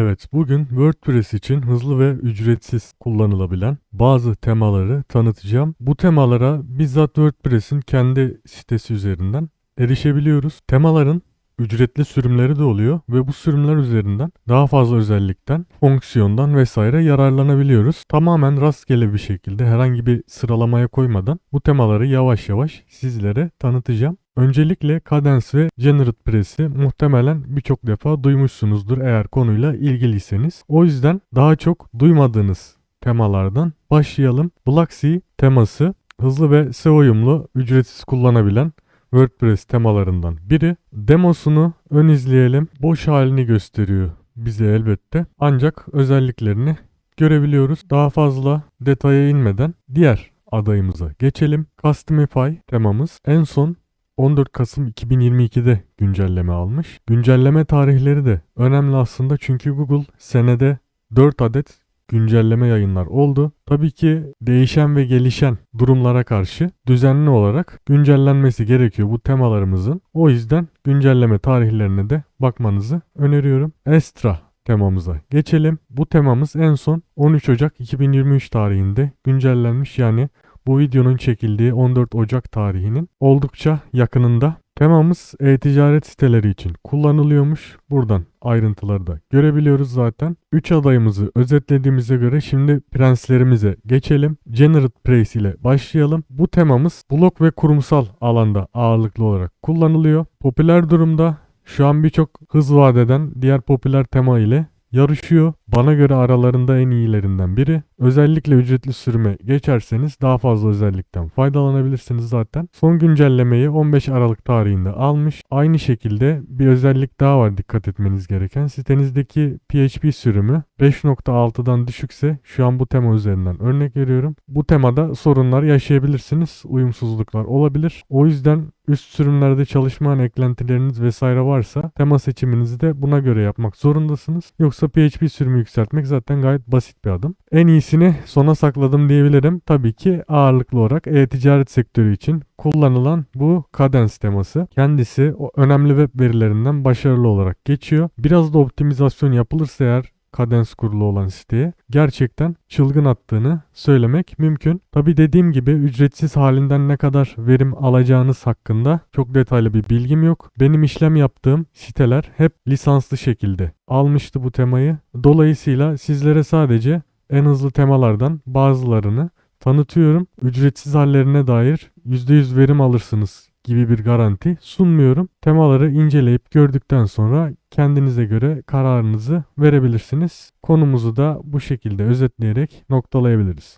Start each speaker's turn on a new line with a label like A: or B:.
A: Evet, bugün WordPress için hızlı ve ücretsiz kullanılabilen bazı temaları tanıtacağım. Bu temalara bizzat WordPress'in kendi sitesi üzerinden erişebiliyoruz. Temaların ücretli sürümleri de oluyor ve bu sürümler üzerinden daha fazla özellikten, fonksiyondan vesaire yararlanabiliyoruz. Tamamen rastgele bir şekilde herhangi bir sıralamaya koymadan bu temaları yavaş yavaş sizlere tanıtacağım. Öncelikle Cadence ve GeneratePress'i muhtemelen birçok defa duymuşsunuzdur eğer konuyla ilgiliyseniz. O yüzden daha çok duymadığınız temalardan başlayalım. Blocksy teması hızlı ve SEO uyumlu, ücretsiz kullanabilen WordPress temalarından biri. Demosunu ön izleyelim. Boş halini gösteriyor bize elbette. Ancak özelliklerini görebiliyoruz. Daha fazla detaya inmeden diğer adayımıza geçelim. Customify temamız en son 14 Kasım 2022'de güncelleme almış. Güncelleme tarihleri de önemli aslında çünkü Google senede 4 adet güncelleme yayınlar oldu. Tabii ki değişen ve gelişen durumlara karşı düzenli olarak güncellenmesi gerekiyor bu temalarımızın. O yüzden güncelleme tarihlerine de bakmanızı öneriyorum. Extra temamıza geçelim. Bu temamız en son 13 Ocak 2023 tarihinde güncellenmiş yani bu videonun çekildiği 14 Ocak tarihinin oldukça yakınında. Temamız e-ticaret siteleri için kullanılıyormuş. Buradan ayrıntıları da görebiliyoruz zaten. 3 adayımızı özetlediğimize göre şimdi prenslerimize geçelim. GeneratePress ile başlayalım. Bu temamız blog ve kurumsal alanda ağırlıklı olarak kullanılıyor. Popüler durumda şu an birçok hız vadeden diğer popüler tema ile yarışıyor. Bana göre aralarında en iyilerinden biri. Özellikle ücretli sürüme geçerseniz daha fazla özellikten faydalanabilirsiniz zaten. Son güncellemeyi 15 Aralık tarihinde almış. Aynı şekilde bir özellik daha var dikkat etmeniz gereken. Sitenizdeki PHP sürümü 5.6'dan düşükse şu an bu tema üzerinden örnek veriyorum. Bu temada sorunlar yaşayabilirsiniz. Uyumsuzluklar olabilir. O yüzden üst sürümlerde çalışmayan eklentileriniz vesaire varsa tema seçiminizi de buna göre yapmak zorundasınız. Yoksa PHP sürümü yükseltmek zaten gayet basit bir adım. En iyisini sona sakladım diyebilirim. Tabii ki ağırlıklı olarak e-ticaret sektörü için kullanılan bu Cadence teması. Kendisi o önemli web verilerinden başarılı olarak geçiyor. Biraz da optimizasyon yapılırsa eğer Cadence kurulu olan siteye gerçekten çılgın attığını söylemek mümkün. Tabi dediğim gibi ücretsiz halinden ne kadar verim alacağınız hakkında çok detaylı bir bilgim yok. Benim işlem yaptığım siteler hep lisanslı şekilde almıştı bu temayı. Dolayısıyla sizlere sadece en hızlı temalardan bazılarını tanıtıyorum. Ücretsiz hallerine dair %100 verim alırsınız gibi bir garanti sunmuyorum. Temaları inceleyip gördükten sonra kendinize göre kararınızı verebilirsiniz. Konumuzu da bu şekilde özetleyerek noktalayabiliriz.